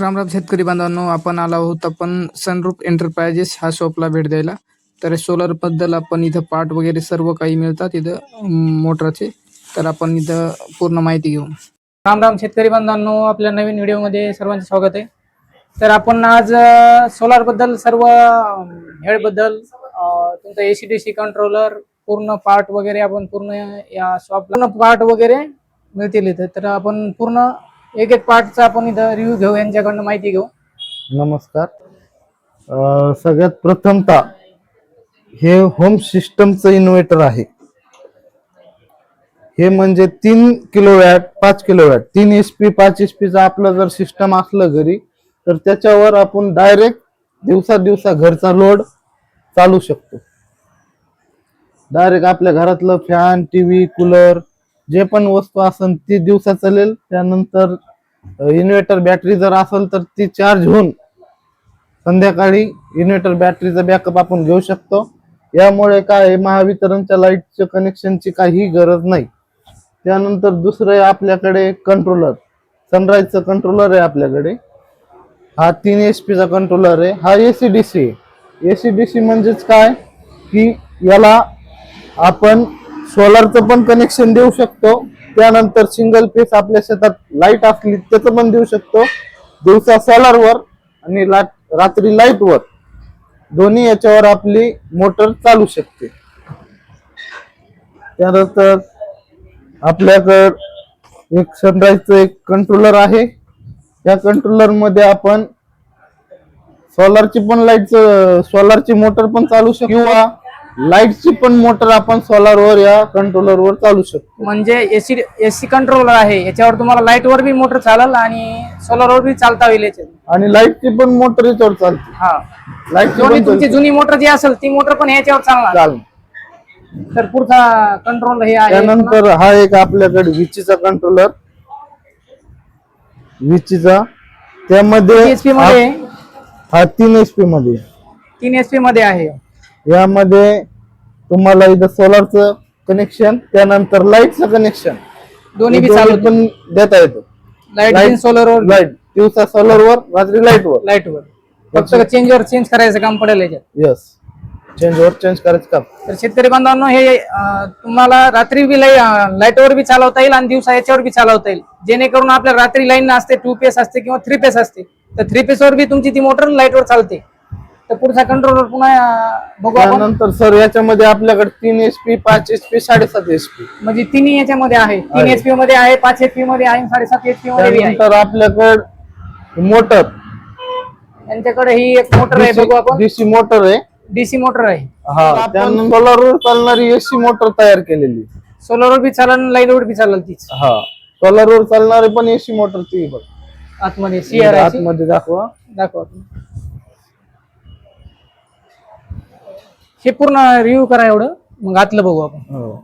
रामराम शेतकरी बांधवांनो आपण आलो आहोत आपण सनरूप एंटरप्राइजेस हा शॉपला भेट द्यायला. तर सोलरबद्दल आपण इथं पार्ट वगैरे सर्व काही मिळतात इथं मोटरचे. तर आपण इथं पूर्ण माहिती घेऊ. राम राम शेतकरी बांधवांनो आपल्या नवीन व्हिडिओमध्ये सर्वांचे स्वागत आहे. तर आपण आज सोलारबद्दल सर्व हेडबद्दल A C AC D C controller पूर्ण पार्ट वगैरे आपण पूर्ण या शॉपला पूर्ण पार्ट वगैरे मिळतील इथं. तर आपण पूर्ण एक एक पार्टचा आपण इथं रिव्ह्यू घेऊ यांच्याकडनं माहिती घेऊ. नमस्कार. सगळ्यात प्रथमतः हे होम सिस्टमचं इन्व्हर्टर आहे. हे म्हणजे तीन किलो वॅट पाच किलो वॅट तीन एच पी पाच एच पीचं आपलं जर सिस्टम असलं घरी तर त्याच्यावर आपण डायरेक्ट दिवसा दिवसा घरचा लोड चालू शकतो. डायरेक्ट आपल्या घरातलं फॅन टीव्ही कूलर जे पण वस्तू असेल ती दिवसा चालेल. त्यानंतर इन्व्हर्टर बॅटरी जर असेल तर ती चार्ज होऊन संध्याकाळी इन्व्हर्टर बॅटरीचा बॅकअप आपण घेऊ शकतो. यामुळे काय आहे, महावितरणच्या लाईटच्या कनेक्शनची काही गरज नाही. त्यानंतर दुसरं आहे आपल्याकडे कंट्रोलर सनराईजचं कंट्रोलर आहे आपल्याकडे. हा तीन एच पीचा कंट्रोलर आहे. हा ए सी डी सी आहे. सी डी सी म्हणजेच काय? की याला आपण सोलारचं पण कनेक्शन देऊ शकतो. त्यानंतर सिंगल फेस आपल्या शेतात लाइट असली त्याचं पण देऊ शकतो. दिवसा सोलारवर आणि ला- रात्री लाईटवर दोन्ही याच्यावर आपली मोटर चालू शकते. त्यानंतर आपल्याकडं एक सनराईजचं एक कंट्रोलर आहे. या कंट्रोलरमध्ये आपण सोलारची पण लाइट सोलारची मोटर पण चालू शकतो. किंवा लाईटची पण मोटर आपण सोलारवर या कंट्रोलरवर चालू शकतो. म्हणजे एसी एसी कंट्रोलर आहे. याच्यावर तुम्हाला लाइट वर बी मोटर चालेल आणि सोलर वर बी चालता होईल याच्यात. आणि लाईटची पण मोटर याच्यावर चालते. हा. लाईटची दोन्ही पण तुमची जुनी मोटर जी असेल ती मोटर पण याच्यावर चालणार. चाल तर पुढचा कंट्रोल हे आहे. त्यानंतर हा एक आपल्याकडे विचीचा कंट्रोलर विचीचा. त्यामध्ये एचपी मध्ये? हा- तीन एच पी मध्ये. तीन एचपी मध्ये आहे. यामध्ये तुम्हाला इथं सोलारचं कनेक्शन त्यानंतर लाईटचं कनेक्शन दोन्ही बी चालू पण देता येतो. लाइट सोलर वर? लाइट दिवसा सोलरवर रात्री लाईटवर लाइट वर फक्त चेंज वर चेंज करायचं काम पडेल याच्यात? यस चेंज वर चेंज करायचं काम. तर शेतकरी बांधवांनो हे तुम्हाला रात्री बी लाइट वर बी चालवता येईल आणि दिवसा याच्यावर बी चालवता येईल. जेणेकरून आपल्या रात्री लाईन असते टू पेस असते किंवा थ्री पेस असते. तर थ्री पेस वर बी तुमची ती मोटर लाइट वर चालते. तर पुढचा कंट्रोलर पुन्हा बघू आपण. त्यानंतर सर याच्यामध्ये आपल्याकडे तीन एच पी पाच एच पी साडेसात एच पी म्हणजे तिन्ही याच्यामध्ये आहे. तीन आहे. एचपी मध्ये आहे पाच एचपी मध्ये आहे आणि साडेसात एचपी मध्ये बी आहे. त्यानंतर आपल्याकडे मोटर. यांच्याकडे ही एक मोटर आहे बघू आपण. डीसी मोटर आहे. डीसी मोटर आहे. हा त्यानंतर सोलरवर चालणारी एसी मोटर तयार केलेली. सोलर बी चालेल लाइट वर बी चालेल तीच. हा सोलरवर चालणारी पण एसी मोटर ती बघ. आतमध्ये सीआर आहे आतमध्ये दाखवा. दाखवा. हे पूर्ण रिव्ह्यू करा एवढं. मग आतलं बघू आपण. हो.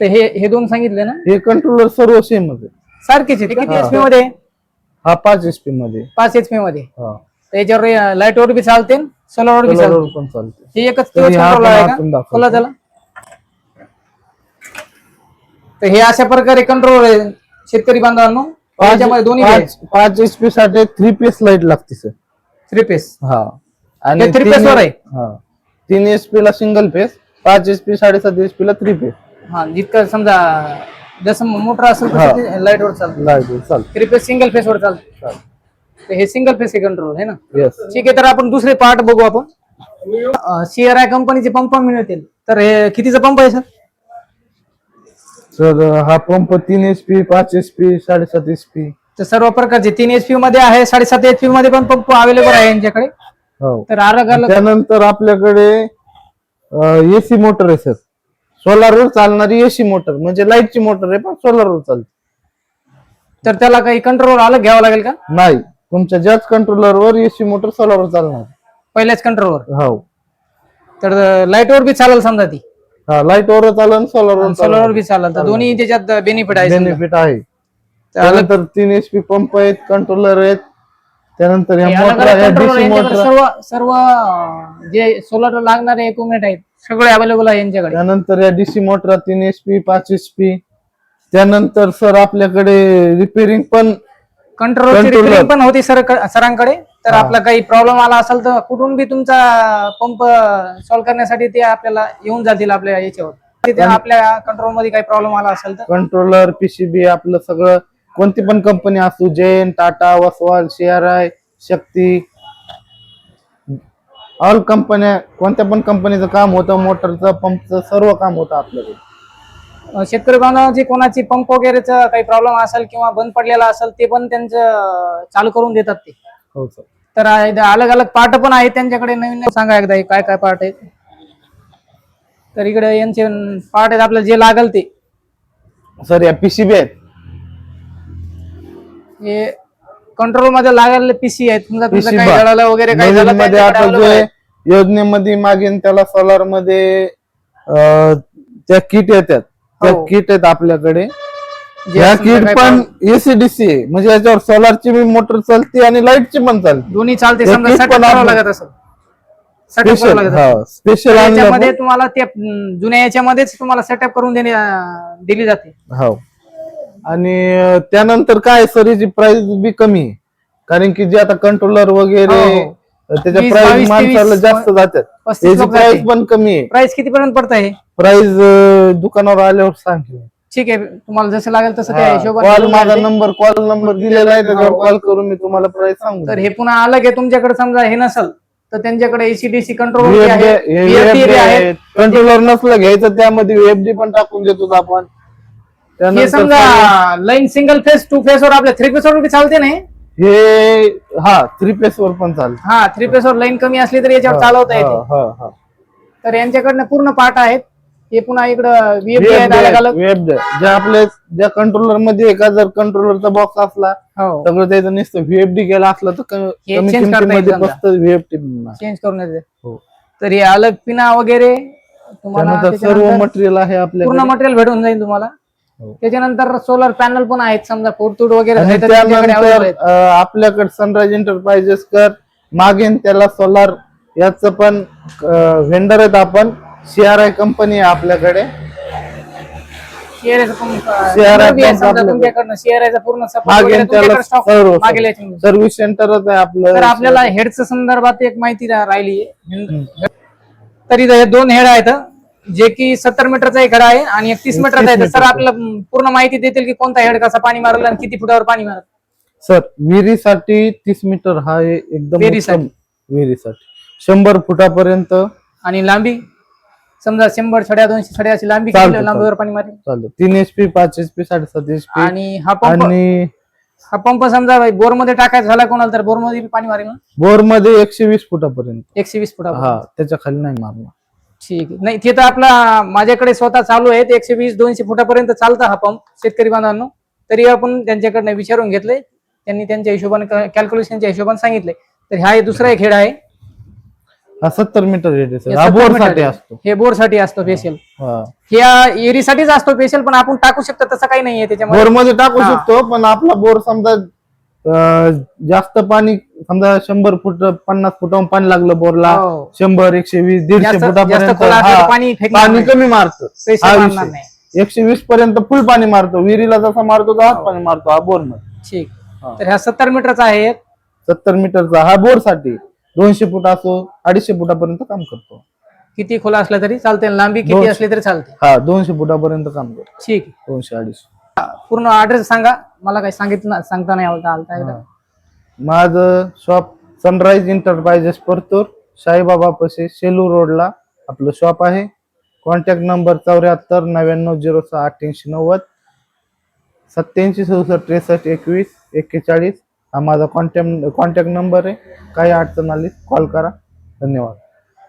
तर हे हे दोन सांगितले ना? हे कंट्रोलर सर्व सेम आहे सारखेच आहे किती हा. एचपी मध्ये? हा पाच एच पी मध्ये. पाच एचपी मध्ये. हा. तर याच्यावर लाइट वर बी चालते सोलर वर बी चालते. सोलरवर पण चालते. हे एकच तरी हा कंट्रोल पण आहे आतून का दाखवतो. खोला त्याला. तर हे अशा प्रकारे कंट्रोल आहे शेतकरी बांधवांनो. याच्यामध्ये दोन्ही पाच पाच एच पी साठी थ्री पीस लाइट लागते सर थ्री पेस हा. हे three तीन- phase वर आहे? हा. तीन एच पी ला सिंगल फेस पाच एच पी साडेसात एच पी ला थ्री फेस हा जितकं समजा जसं मोटर असेल हा. लाइट वर चालतं. लाइट चालते. थ्री पेस सिंगल फेस वर चालतं. तर हे सिंगल फेस कंट्रोल आहे ना? येस ठीक आहे तर आपण दुसरे पार्ट बघू आपण. सीआर आय कंपनीचे पंप मिळतील. तर हे कितीचा पंप आहे सर सर हा पंप तीन एच पी पाच एच पी साडेसात एच पी तर सर्व प्रकारचे तीन एचपी मध्ये आहे साडेसात एचपी मध्ये पण पंप अवेलेबल आहे यांच्याकडे. हो तर अलग अलग त्यानंतर आपल्याकडे एसी मोटर आहे सर. सोलारवर चालणारी एसी मोटर म्हणजे लाईटची मोटर आहे पण सोलारवर चालते. तर त्याला काही कंट्रोल अलग घ्यावं लागेल का? नाही. तुमच्या ज्याच कंट्रोलरवर एसी मोटर सोलारवर चालणार. पहिल्याच कंट्रोलवर हो. तर लाइट वर बी चालेल समजा ती. हा लाइट वर चालन सोलारवर सोलर बी चालेल. तर दोन्ही त्याच्यात बेनिफिट आहे. बेनिफिट आहे. तर त्यानंतर तीन एच पी पंप आहेत कंट्रोलर आहेत. त्यानंतर ह्या अलग मोटर अलग ह्या controller डीसी यांच्याकडे मोटर. सर्व सर्व जे सोलर लागणारे इक्विपमेंट आहेत सगळे अवेलेबल आहे यांच्याकडे. त्यानंतर या डीसी मोटर तीन एच पी पाच एच पी त्यानंतर सर आपल्याकडे रिपेरिंग पण Controller. रिपेअरिंग पण होती सर सरांकडे. तर हा. आपला काही प्रॉब्लेम आला असेल तर कुठून बी तुमचा पंप सॉल्व्ह करण्यासाठी ते आपल्याला येऊन जातील आपल्या याच्यावर. तिथे आपल्या कंट्रोलमध्ये काही प्रॉब्लेम आला असेल तर? कंट्रोलर पीसीबी आपलं सगळं कोणती पण कंपनी असू जैन टाटा वसवाल आय शक्ती ऑल कंपन्या कोणत्या पण कंपनीचं काम होतं मोटरचं पंपचं सर्व काम होतं आपल्याकडे. शेतकरी बांधवांची कोणाची पंप वगैरेचा काही प्रॉब्लेम असेल किंवा बंद पडलेला असेल ते पण त्यांचं चालू करून देतात ते. हो सर तर अलग अलग पार्ट पण आहेत त्यांच्याकडे. नवीन नवीन सांगा एकदा हे काय काय पार्ट आहेत. तर इकडे यांचे पार्ट आहेत आपल्याला जे लागल ते. सर या पीसीबी आहेत? हे कंट्रोलमध्ये लागलेले पीसी आहेत. समजा तुमचं PC काही बा. जळालं वगैरे काही झालं आता available जे आहे. योजनेमध्ये मागेन त्याला सोलारमध्ये अं, त्या किट येतात त्या हो. किट आहेत आपल्याकडे. जे या समजा किट काही पण एसीडीसी आहे. म्हणजे याच्यावर सोलारची बी मोटर चालते आणि लाईटची पण चालते. दोन्ही चालते. हे समजा पण करावं लागत स्पेशल करावं लागत असेल. हा स्पेशल याच्यामध्ये तुम्हाला ते अं, जुन्या याच्यामध्येच तुम्हाला सेटअप करून देणे अं, दिली जाते. हो. आणि त्यानंतर काय सर याची प्राइस बी कमी आहे. कारण की जे आता कंट्रोलर वगैरे हो, हो. त्याच्या वीस, प्राइस बावीस, माणसाला जास्त जातात. पस्तीस याची लोक प्राइस. पण कमी आहे. प्राइस किती पर्यंत पडत आहे प्राइस दुकानावर आल्यावर सांग ठीक आहे तुम्हाला जसं लागेल तसं त्या कॉल माझा. नंबर कॉल नंबर दिलेला आहे त्याच्यावर कॉल करून मी तुम्हाला प्राइस सांगू तर हे पुन्हा अलग आहे तुमच्याकडे समजा हे नसल तर त्यांच्याकडे एसीडीसी कंट्रोल आहे कंट्रोलर नसलं घ्यायचं त्यामध्ये वेबडी पण टाकून देतो आपण. हे त्यानंतर समजा line single phase two phase वर आपल्या थ्री फेस वर बी चालते नाही हे? हा थ्री पेस वर पण चालतं हा थ्री फेस वर लाईन कमी असली तर याच्यावर चालवता येते. हा, हा, हा. तर यांच्याकडनं पूर्ण पार्ट आहेत. हे पुन्हा इकडं VFD आहेत अलग अलग वेब जे आपल्या ज्या कंट्रोलरमध्ये आहे का जर कंट्रोलरचा बॉक्स असला हो. सगळं त्याचं नुसतं व्हीएफडी गेला असला तर क- हे कमी change करता किमतीमध्ये येईल फक्त व्हीएफडी चेंज करून येते. हो. तर हे अलग पिना वगैरे तुम्हाला त्यानंतर सर्व त्याच्यानंतर मटेरियल आहे आपल्याकडे. पूर्ण मटेरियल भेटून जाईल तुम्हाला. त्याच्यानंतर सोलर पॅनल पण आहेत समजा फोरतूड वगैरे त्यानंतर आपल्याकडे सनराइज एंटरप्राइजेस कर मागेन त्याला सोलार याच पण व्हेंडर आहेत आपण सीआरआय कंपनी आहे आपल्याकडे. सर्व्हिस सेंटरच आहे आपलं. आपल्याला हेडच्या संदर्भात एक माहिती राहिली तर हे दोन हेड आहेत जे की सत्तर मीटरचा एक हेड आहे आणि एकतीस मीटरचा आहे. सर आपल्याला पूर्ण माहिती देतील की कोणता हेड कसा पाणी मारल आणि किती फुटावर पाणी मारल? सर विहिरीसाठी तीस मीटर हा एकदम विहिरीसाठी. शंभर फुटापर्यंत आणि लांबी? समजा शंभर छड्या दोनशे छड्या अशी लांबी लांबीवर पाणी मारेल? चालू तीन एच पी पाच एच पी साडेसात एच पी आणि हा पंप आणि हा पंप समजा बोरमध्ये टाकायचा झाला कोणाला तर बोरमध्ये पाणी मारेल बोरमध्ये एकशे वीस फुटापर्यंत. एकशे वीस फुटावर हा त्याच्याखाली नाही मारणार. ठीक आहे. नाही ते तर आपला माझ्याकडे स्वतः चालू आहे एकशे वीस दोनशे फुटापर्यंत चालतं हा पंप शेतकरी बांधवांनो. तरी आपण त्यांच्याकडनं विचारून घेतले त्यांनी त्यांच्या हिशोबाने कॅल्क्युलेशनच्या हिशोबाने सांगितले तर हा हे दुसरा एक खेळ आहे. हा सत्तर मीटर रेट आहे सर हे 70 बोर मीटरसाठी आहे. असतो. हे बोरसाठी असतो स्पेशल हा. ह्या एरीसाठीच असतो स्पेशल पण आपण टाकू शकतो तसं काही नाहीये त्याच्यामध्ये. बोरमध्ये टाकू हा. शकतो पण आपला बोर समजा जास्त पाणी समजा शंभर फुट पन्नास फुटाहून पाणी लागलं बोरला हो. शंभर एकशे वीस दीडशे जास्त- जास्त फुटापर्यंत खोल असलं तर हा, पाणी फेकणार पाणी नाही. कमी मारतं Special हा मारणार विषय. नाही. एकशे वीस पर्यंत फुल पाणी मारतो विहिरीला जसा मारतो तसाच पाणी मारतो हा बोरमध्ये ठीक हा. तर ह्या सत्तर मीटरचा आहे एक. सत्तर मीटरचा हा बोरसाठी दोनशे फूट असो अडीचशे फुटापर्यंत काम करतो किती खोला असला तरी चालते लांबी किती. असली तरी चालते हा दोनशे फुटापर्यंत काम करतो ठीक आहे. दोनशे अडीचशे पूर्ण ऍड्रेस सांगा. मला काही सांगितलं सांगता नाही आलं आलता एकदा. माझं shop sunrise enterprises Partur Saibaba पसे सेलू रोडला आपलं शॉप आहे. कॉन्टॅक्ट नंबर चौऱ्याहत्तर नव्याण्णव झिरो सहा अठ्ठ्याऐंशी नव्वद सत्याऐंशी सदुसष्ट त्रेसष्ट एकवीस एक्केचाळीस हा माझा कॉन्टॅक्ट कॉन्टॅक्ट नंबर आहे. काही अडचण आली कॉल करा. धन्यवाद.